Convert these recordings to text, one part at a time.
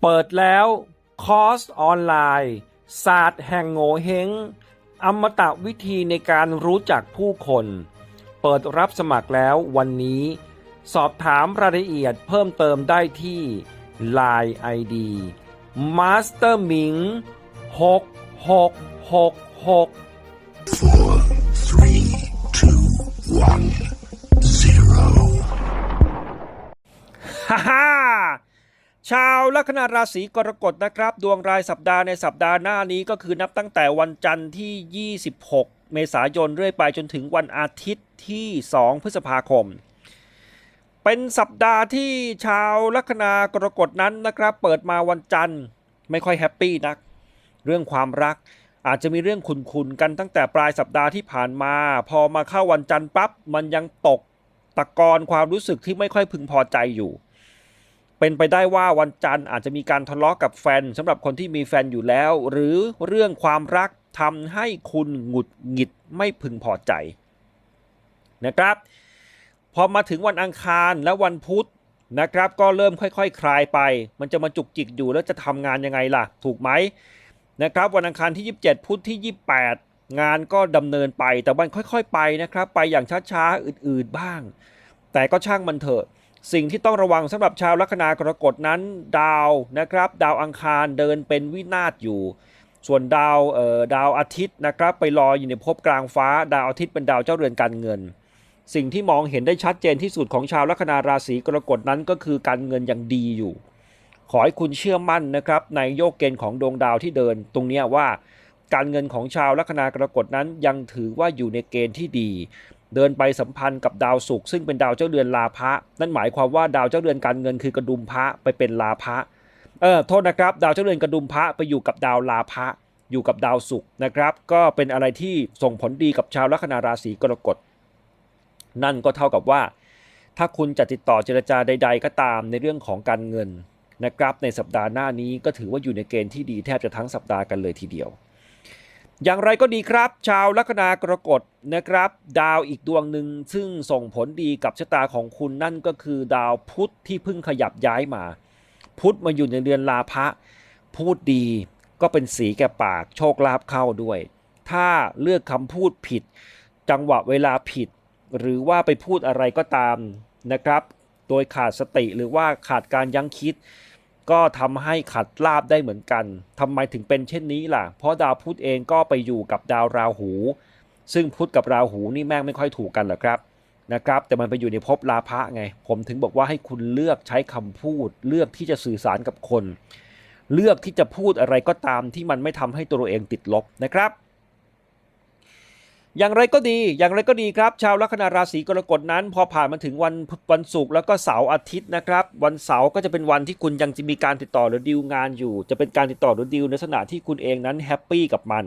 เปิดแล้วคอร์สออนไลน์ ศาสตร์แห่งโงเฮงอมตะวิธีในการรู้จักผู้คน เปิดรับสมัครแล้ววันนี้ สอบถามรายละเอียดเพิ่มเติมได้ที่ Line ID Master Ming 6666 Four, three, two, one, zero. ฮ่าฮ่า ชาวลัคนาราศีกรกฎนะครับ ดวงรายสัปดาห์ในสัปดาห์หน้านี้ก็คือนับตั้งแต่วันจันทร์ที่ 26 เมษายนเรื่อยไปจนถึงวันอาทิตย์ที่ 2 พฤษภาคม เป็นสัปดาห์ที่ชาวลัคนากรกฎนั้นนะครับ เปิดมาวันจันทร์ไม่ค่อยแฮปปี้นัก เรื่องความรักอาจจะมีเรื่องขุนๆกันตั้งแต่ปลายสัปดาห์ที่ผ่านมา พอมาเข้าวันจันทร์ปั๊บมันยังตกตะกอนความรู้สึกที่ไม่ค่อยพึงพอใจอยู่ เป็นไปได้ว่าวันจันทร์อาจจะมีการทะเลาะกับแฟนสำหรับคนที่มีแฟนอยู่แล้ว หรือเรื่องความรักทำให้คุณหงุดหงิดไม่พึงพอใจนะครับ พอมาถึงวันอังคารและวันพุธนะครับ ก็เริ่มค่อยๆคคลายไป มันจะมาจุกจิกอยู่แล้วจะทำงานยังไงล่ะ ถูกไหมนะครับ วันอังคารที่ 27 พุธที่ 28 งานก็ดำเนินไปแต่มันค่อย ๆ ไปนะครับ ไปอย่างช้าๆอื่นๆบ้าง แต่ก็ช่างมันเถอะ สิ่งที่ต้องระวังสำหรับชาวลัคนากรกฎนั้น ดาวนะครับดาวอังคารเดินเป็นวินาศอยู่ ส่วนดาวเอ่อดาวอาทิตย์นะครับไปลอยอยู่ในภพกลางฟ้า ดาวอาทิตย์เป็นดาวเจ้าเรือนการเงิน สิ่งที่มองเห็นได้ชัดเจนที่สุดของชาวลัคนาราศีกรกฎนั้นก็คือการเงินยังดีอยู่ ขอให้คุณเชื่อมั่นนะครับในโยกเกณฑ์ของดวงดาวที่เดิน ตรงนี้ว่าการเงินของชาวลัคนากรกฎนั้นยังถือว่าอยู่ในเกณฑ์ที่ดี เดินไปสัมพันธ์กับดาวศุกร์ซึ่งเป็นดาวเจ้าเรือนลาภะนั่นหมายความว่าดาวเจ้าเรือนการเงินคือกระดุมพระไปเป็นลาภะเออโทษนะครับ ดาวเจ้าเรือนกระดุมพระไปอยู่กับดาวลาภะอยู่กับดาวศุกร์นะครับ ก็เป็นอะไรที่ส่งผลดีกับชาวลัคนาราศีกรกฎนั่นก็เท่ากับว่า ถ้าคุณจะติดต่อเจรจาใด ๆ ก็ตามในเรื่องของการเงินนะครับในสัปดาห์หน้านี้ก็ถือว่าอยู่ในเกณฑ์ที่ดีแทบจะทั้งสัปดาห์กันเลยทีเดียว อย่างไรก็ดีครับ ชาวลัคนากรกฎนะครับ ดาวอีกดวงหนึ่งซึ่งส่งผลดีกับชะตาของคุณนั่นก็คือดาวพุธที่เพิ่งขยับย้ายมา พุธมาอยู่ในเรือนลาภะพูดดีก็เป็นสีแก่ปากโชคลาภเข้าด้วย ถ้าเลือกคำพูดผิด จังหวะเวลาผิด หรือว่าไปพูดอะไรก็ตามนะครับ โดยขาดสติหรือว่าขาดการยั้งคิด ก็ทำให้ขัดลาบได้เหมือนกันทำไมถึงเป็นเช่นนี้ล่ะ เพราะดาวพุธเองก็ไปอยู่กับดาวราหู ซึ่งพุธกับราหูนี่แม่งไม่ค่อยถูกกันหรอกครับนะครับ แต่มันไปอยู่ในภพลาภะไง ผมถึงบอกว่าให้คุณเลือกใช้คำพูด เลือกที่จะสื่อสารกับคน เลือกที่จะพูดอะไรก็ตามที่มันไม่ทำให้ตัวเองติดลบนะครับ อย่างไรก็ดี อย่างไรก็ดีครับ ชาวลัคนาราศีกรกฎนั้น พอผ่านมาถึงวันวันศุกร์แล้วก็เสาร์อาทิตย์นะครับ วันเสาร์ก็จะเป็นวันที่คุณยังจะมีการติดต่อหรือดีลงานอยู่ จะเป็นการติดต่อหรือดีลในลักษณะที่คุณเองนั้นแฮปปี้กับมัน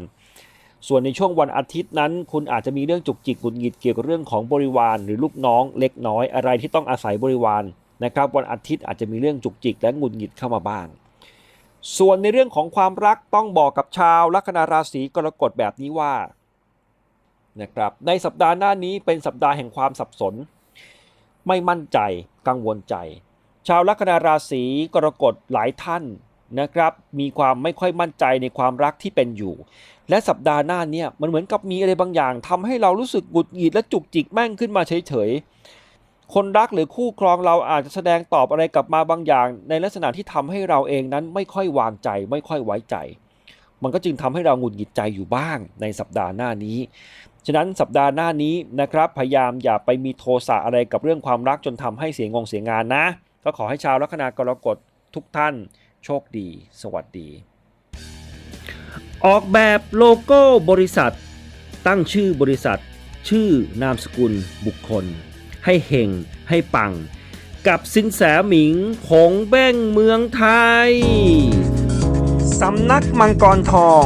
ส่วนในช่วงวันอาทิตย์นั้น คุณอาจจะมีเรื่องจุกจิกหงุดหงิดเกี่ยวกับเรื่องของบริวาร หรือลูกน้องเล็กน้อยอะไรที่ต้องอาศัยบริวารนะครับ วันอาทิตย์อาจจะมีเรื่องจุกจิกและหงุดหงิดเข้ามาบ้างส่วนในเรื่องของความรักต้องบอกกับชาวลัคนาราศีกรกฎแบบนี้ว่า นะครับในสัปดาห์หน้านี้เป็นสัปดาห์แห่งความสับสน ไม่มั่นใจกังวลใจ ชาวลัคนาราศีกรกฎหลายท่านนะครับมีความไม่ค่อยมั่นใจในความรักที่เป็นอยู่ และสัปดาห์หน้าเนี่ยมันเหมือนกับมีอะไรบางอย่างทำให้เรารู้สึกหงุดหงิดและจุกจิกแม่งขึ้นมาเฉยๆคนรักหรือคู่ครองเราอาจจะแสดงตอบอะไรกลับมาบางอย่าง ในลักษณะที่ทำให้เราเองนั้นไม่ค่อยวางใจ ไม่ค่อยไว้ใจ มันก็จึงทำให้เราหงุดหงิดใจอยู่บ้างในสัปดาห์หน้านี้ ฉะนั้นสัปดาห์หน้านี้นะครับ พยายามอย่าไปมีโทสะอะไรกับเรื่องความรักจนทำให้เสียงงเสียงานนะ ก็ขอให้ชาวลัคนากรกฎทุกท่าน โชคดี สวัสดี ออกแบบโลโก้บริษัท ตั้งชื่อบริษัท ชื่อนามสกุลบุคคล ให้เฮงให้ปัง กับสินแสหมิงคงแบ้งเมืองไทยสำนักมังกรทอง